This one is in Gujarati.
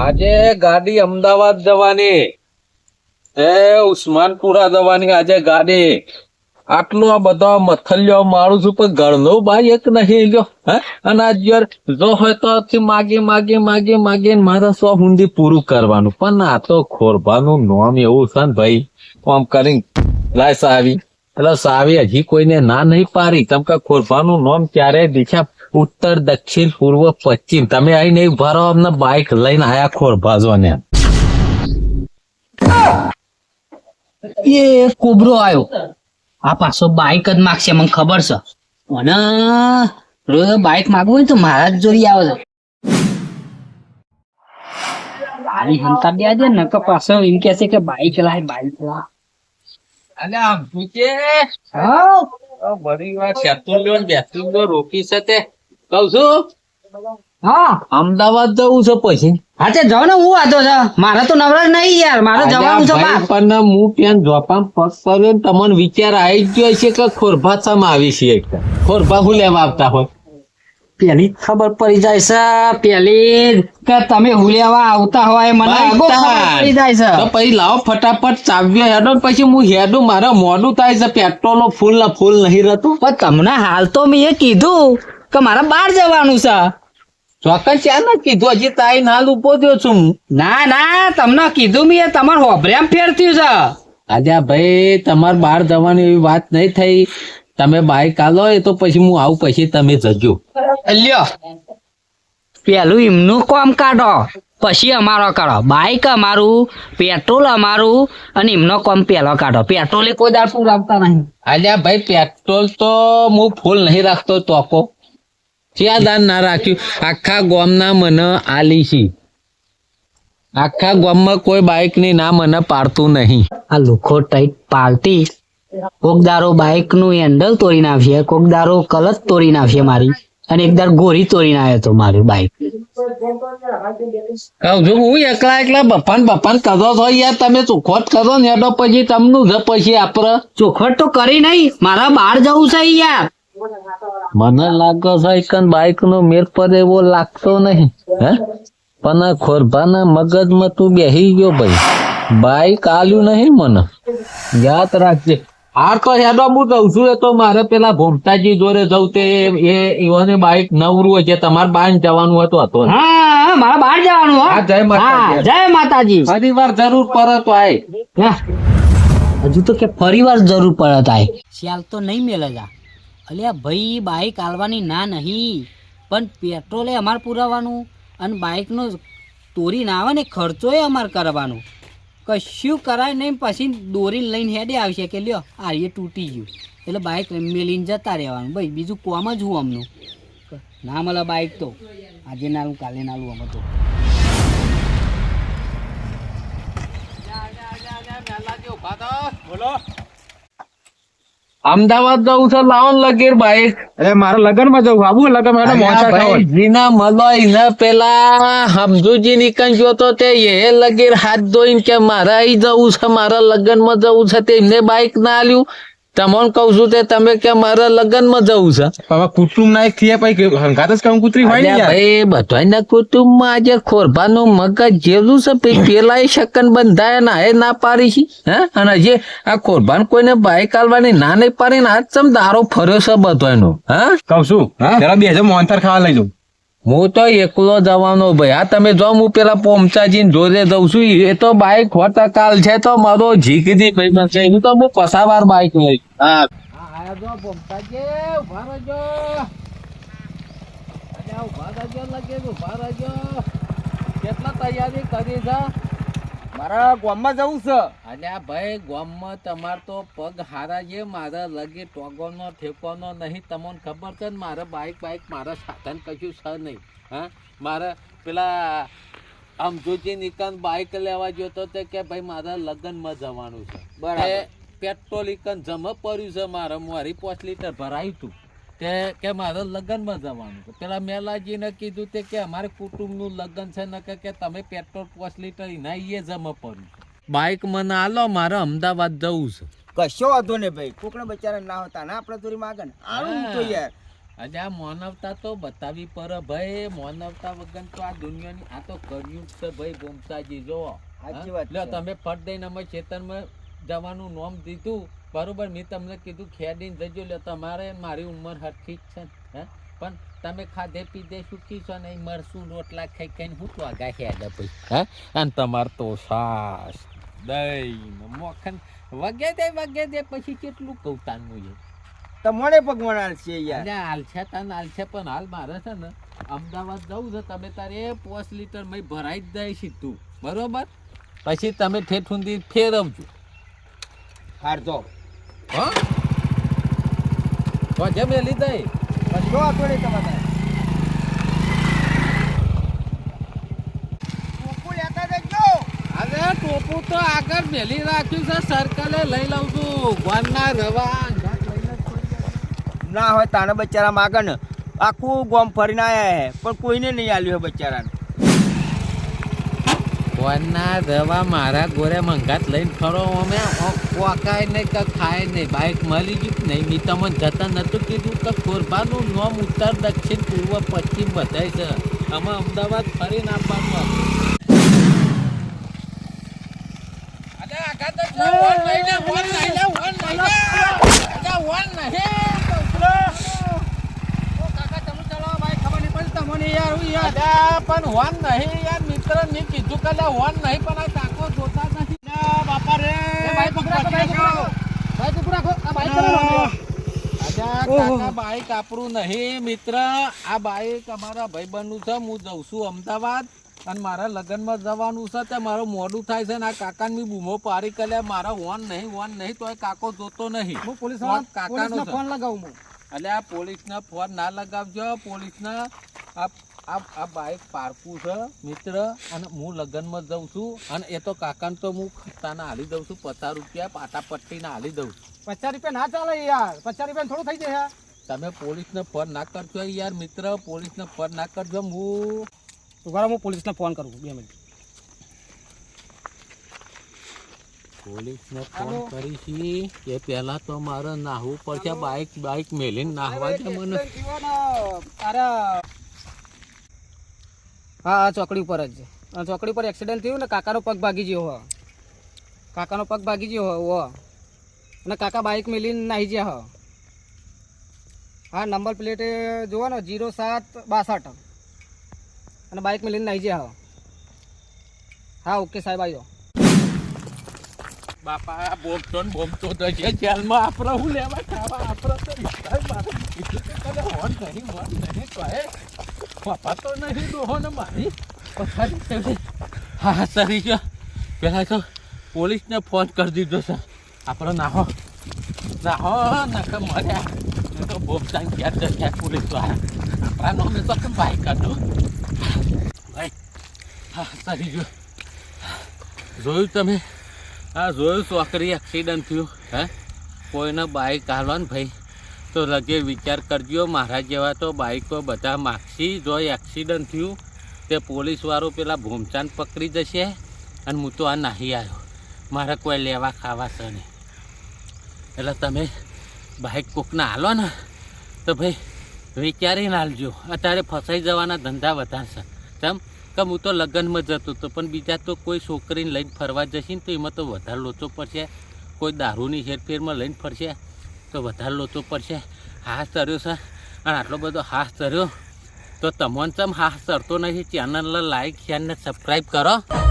આજે ગાડી અમદાવાદ જવાની. એ ઉસ્માનપુરા જવાની આજે ગાડી. આટલો આ બધો મથલ્યો મારું છું, પણ ઘરનો ભાઈ એક નહીં લ્યો, હે? અને આ યાર, જો હોય તો માગી માગી માગી માગી મારે સો હુંડી પૂરું કરવાનું. પણ આ તો ખોરભાનું નામ એવું છે ને ભાઈ. આમ કરીને લાય સાવી. એટલે સાવી હજી કોઈને ના નહીં પારી તમ કે ખોરભાનું નામ ક્યારે દિશા ઉત્તર દક્ષિણ પૂર્વ પશ્ચિમ. તમે અહીં નહીં ભરો અમને બાઇક લઈને આયા ખોર ભાજવાને. એ કોબરો આવ્યો આ પાછો બાઈક જ માગશે મને ખબર છે. અને રોજ બાઇક માગવું હોય તો મારા જ જોડી આવે છે. આની હંતા બે દે ને તો પાછો એમ કે છે કે બાઈક લાય બાઈક અલે આમ પૂછે હા. બધી વાર શેતુલ્યો ને બેતુલ્યો રોકી છે તે. કઉ છું? હા. અમદાવાદ જવું છે પછી. હા તે ને હું વાતો છે. મારે તો નવરા નહીં યાર. મારે જવાનું છે. પણ હું ત્યાં જોપામ પગ પડ્યો ને તમને વિચાર આવી ગયો છે કે ખોરભા ચમ આવી છે એક? ખોરભા હું લેવા આવતા હોય? પેલી ખબર પડી જાય છે પેલી કે તમે હુલેવા આવતા હોય મને. પડી જાય તો છે પછી લાવો ફટાફટ ચાવ્યો હેડો પછી હું હેડું. મારા મોડું થાય છે પેટ્રોલ ફૂલ ના ફૂલ નહીં રહેતું. પણ તમને હાલ તો મેં એ કીધું કે મારે બહાર જવાનું છે. ચોક્કસ ના કીધું હજી તાઈ હાલ ઊભો થયો છું. ના ના તમને કીધું મેં તમારે હોભરેમ ફેરત્યું છે. આજે ભાઈ તમારે બહાર જવાની એવી વાત નહીં થઈ. તમે બાઈક આલો એ તો પછી હું આવું પછી તમે જજો. લ્યો. પેલું એમનું કોમ કાઢો. પછી અમારો કાઢો બાઈક અમારું પેટ્રોલ અમારું અને એમનો કોમ પેલો કાઢો. પેટ્રોલ કોઈ દાડ રાખતા નહીં. આજે ભાઈ પેટ્રોલ તો હું ફૂલ નહીં રાખતો તોકો ક્યાં દાન ના રાખ્યું. આખા ગોમના મને આલી છે. આખા ગોમમાં કોઈ બાઈકની ના મને પાડતું નહીં. આ લુખો ટાઈટ પાલટી. કોક દારો બાઈકનું હેન્ડલ તોડી નાખીએ કોક દારો કલચ તોડી નાખીએ મારી. અને એક દાર ગોરી તોડી નાખ્યો તો મારી કહું છું હું એકલા એકલા બફાન બફાન કરો છો યાર તમે ચોખવટ કરો ને તો પછી તમનું જ પછી આપડે. ચોખવટ તો કરી નહીં મારા બહાર જવું છે યાર. મને લાગે છે કે બાઈક નો મેર પર એવો લાગતો નહીં હે? પણ આ ખોરભાના મગજમાં તું બેહી ગયો ભાઈ. બાઈક આલ્યું નહીં મને. યાદ રાખજે. આ તો હેડો હું કહું છું એ તો મારે પેલા ભોમતાજી જોડે જવું તે એ ઈવોને બાઈક નવરું હોય છે તમારે બાઈક જવાનું હતું હતો. હા મારે બહાર જવાનું હા. જય માતાજી. જય માતાજી. ફરી વાર જરૂર પરત આય. હજુ તો કે ફરી વાર જરૂર પરત આય. શિયાલ તો નહીં મેલે જા અલ્યા ભાઈ બાઈક આલવાની ના નહીં પણ પેટ્રોલે અમારે પુરાવાનું અને બાઈકનો તોરી ના આવે ને ખર્ચો અમારે કરવાનો. કશું કરાય નહીં પછી દોરીને લઈને હેડે આવશે કે લ્યો આ એ તૂટી ગયું. એટલે બાઈક મેલીને જતા રહેવાનું. ભાઈ બીજું કોમ જ હું અમનું. ના મળે બાઇક તો. આજે નાલું કાલે નાલું અમે તો. અમદાવાદ જવું છે લાવો લગીર બાઈક અરે મારે લગનમાં જવું આબુ લગનમાં મોચા ખાવ. જીના મલોય ને પેલા. હમજુજી નીકળ ગયો તો તે એ લગીર હાથ ધોઈને કે મારે જવું છે મારા લગનમાં જવું છે તે એમને બાઈક ના આલ્યું. તમને કહું છું તે તમે કે મારા લગ્નમાં જવું છે. હવે કુટુંબ ના એક થયા પછી હંગાત જ કામ કુતરી હોય ને ભાઈ બધાના કુટુંબમાં આજે ખોરભાનું મગજ જેવું છે પછી પેલા શકન બંધાય ના એ ના પાડી છે હે? અને જે આ ખોરભાન કોઈને બાઈક આલવાની ના નહીં પાડી ને આજ ચમ દારો ફર્યો છે બધાનો હા? કઉ છું હા? બે હજાર મોહનથાળ ખાવા લઈ જાઉં. હું તો એકલો જવાનો ભાઈ. આ તમે જો હું પેલા પોમચાજી જોડે જઉં છું એ તો બાઈક હોતા કાલ છે તો મારો જીકથી ભાઈ બનશે. એનું તો હું પસાવાર બાઈક લઈ. હા. જો પોમચાજી ઊભા રહેજો. અલ્યા ઊભા રહેજો લગે ઊભા રહેજો. કેટલા તૈયારી કરી છે મારા ગોમમાં જવું છે. અલ્યા ભાઈ ગોમમાં તમાર તો પગ હારા છે મારા લગી ટોગોનો ઠેકોનો નહીં તમને ખબર છે ને મારે બાઈક બાઇક મારા સાધન કશું છે નહીં હા? મારે પેલા આમ જોજી નિકન બાઈક લેવા જોતો તે કે ભાઈ મારા લગ્નમાં જવાનું છે. બરાબર. પેટ્રોલ ઇકન જમ પડ્યું છે મારે મારી પાંચ લીટર ભરાયું હતું તે કે મારે લગ્નમાં જવાનું પેલા મેલાજીને કીધું તે કે અમારે કુટુંબનું લગ્ન છે ને કે તમે પેટ્રોલ પાંચ લીટર એના એ જમા પડ્યું બાઇક બાઈક મને આલો મારે અમદાવાદ જવું છે. કશો વાંધો નહીં ભાઈ કોકના બચારા ના હોતા ના આપણે થોડી માગે ને. આવું. તો યાર. આજે આ માનવતા તો બતાવી પર ભાઈ માનવતા વગર તો આ દુનિયાની આ તો કર્યું છે ભાઈ ગોમતાજી જો સાચી વાત લ્યો તમે ફટ દઈને અમે ખેતરમાં જવાનું નોમ દીધું. બરાબર મેં તમને કીધું ખેડીને જજો લે તમારે મારી ઉંમર હરખી જ છે હે? પણ તમે ખાધે પીધે સુખી છો ને મરશું રોટલા ખાઈ ખાઈને હું તો આગા હેડે પછી હે? અને તમારે તો સાસ દહીં મોખન વગે દે વગે દે પછી કેટલું કૌતાનું છે તમારે ભગવાન આલશે યાર. અલ્યા હાલ છે તને હાલ છે પણ હાલ મારે છે ને અમદાવાદ જવું છે. તમે તારે પાંચ લીટર મય ભરાઈ જ દઈ સીધું બરોબર? પછી તમે ઠેઠ સુધી ફેરવજો. હાર તો હા વજે મેલી દઈ કશો વાંધો નહીં તમારે. ટોપું. તો આગળ મેલી રાખ્યું છે સર્કલે લઈ લઉં છું. ગોરના રવા ના હોય તાને બચારા માગે ને આખું ગોમ ફરીને આયા હે પણ કોઈને નહીં આલ્યું બચારાને. ગોરના રવા મારા ગોરે મંગાત લઈને ફરો અમે કોકાય નહીં કે ખાય નહીં. બાઇક મળી ગયું નહીં? મેં તમને જતા નહોતું કીધું કે કોરબાનું નોમ ઉત્તર દક્ષિણ પૂર્વ પશ્ચિમ બધાય છે. આમાં અમદાવાદ ફરીને આપવાનું પણ હોન નહીં યાર મિત્ર મેં કીધું કે હોન નહીં પણ આ ટાંકો જોતા બાપા રે અચ્છા, કાકા બાઈક આપણું નહીં મિત્ર. આ બાઈક અમારા ભાઈબંધનું છે. હું જઉં છું અમદાવાદ. અને મારા લગ્નમાં જવાનું છે. તે મારું મોડું થાય છે ને આ કાકાને મેં બૂમો પારી કર્યા. મારા વોન નહીં વોન નહીં તો કાકો જોતો નહીં. ફોન કાકાનો લગાવું એટલે આ પોલીસને ફોન ના લગાવજો. પોલીસને આ આ આ બાઈક પારકું છે મિત્ર અને હું લગ્નમાં જઉં છું અને એ તો કાકાને તો હું ખત્તાના હાલી દઉં છું પચાસ રૂપિયા પાટા પટ્ટીના હાલી દઉં છું. પચાસ રૂપિયા ના ચાલે યાર પચાસ રૂપિયા થોડું થઈ જાય તમે પોલીસને ફોન ના કરજો યાર મિત્ર પોલીસને ફોન ના કરજો હું ઊભા હું પોલીસને ફોન કરું બે મિનિટ. પોલીસને ફોન કરીશી એ પહેલા તો મારે નાહવું પડશે બાઈક બાઈક મેલીને નાહવા છે મને. અરે હા, આ ચોકડી ઉપર જ. આ ચોકડી પર એક્સિડન્ટ થયું ને કાકાનો પગ ભાગી ગયો હો. કાકાનો પગ ભાગી ગયો હો અને કાકા બાઇક મેલીને નાહી ગયા હો. હા નંબર પ્લેટ જુઓ ને જીરો સાત બાસઠ. અને બાઇક મેલીને નાહી ગયા હો. હા, ઓકે સાહેબ આવ્યો બાપા બોમતો ને બોમતો હે બાપા તો નહીં ડોહો ને મારી પથારી થયેલી. હા સરી ગયો પેલા તો પોલીસને ફોન કરી દીધો છે આપણે નાહો નાહો નખ મર્યા એ તો બોમતા ગયા જગ્યા પોલીસવાળા આપણા નામે તો ભાઈ કાઢો ભાઈ હા સરી ગયો જોયું તમે હા જોયું ચોકરી એક્સિડન્ટ થયું, હે કોઈને બાઇક હાલવાનું ભાઈ તો લગે વિચાર કરજો, મારા જેવા તો બાઇકો બધા માગશી, જો એક્સિડન્ટ થયું, તે પોલીસવાળો પેલા ભૂમચાન પકડી જશે અને હું તો આ નાહી આવ્યો. મારે કોઈ લેવા ખાવા છે નહીં. એટલે તમે બાઇક કોકના હાલો ને, તો ભાઈ વિચારીને હાલજો અત્યારે ફસાઈ જવાના ધંધા વધારશે. કેમ? કે હું તો લગ્નમાં જતો હતો, પણ બીજા તો કોઈ છોકરીને લઈને ફરવા જશે ને તો એમાં તો વધારે લોચો પડશે. કોઈ દારૂની હેરફેરમાં લઈને ફરશે. તો વધારે લોચો પડશે. હાથ ચર્યો છે. અને આટલો બધો હાથ ચર્યો તો તમને તમ હાથ ચરતો નથી? ચેનલને લાઈક શેર ને સબસ્ક્રાઈબ કરો.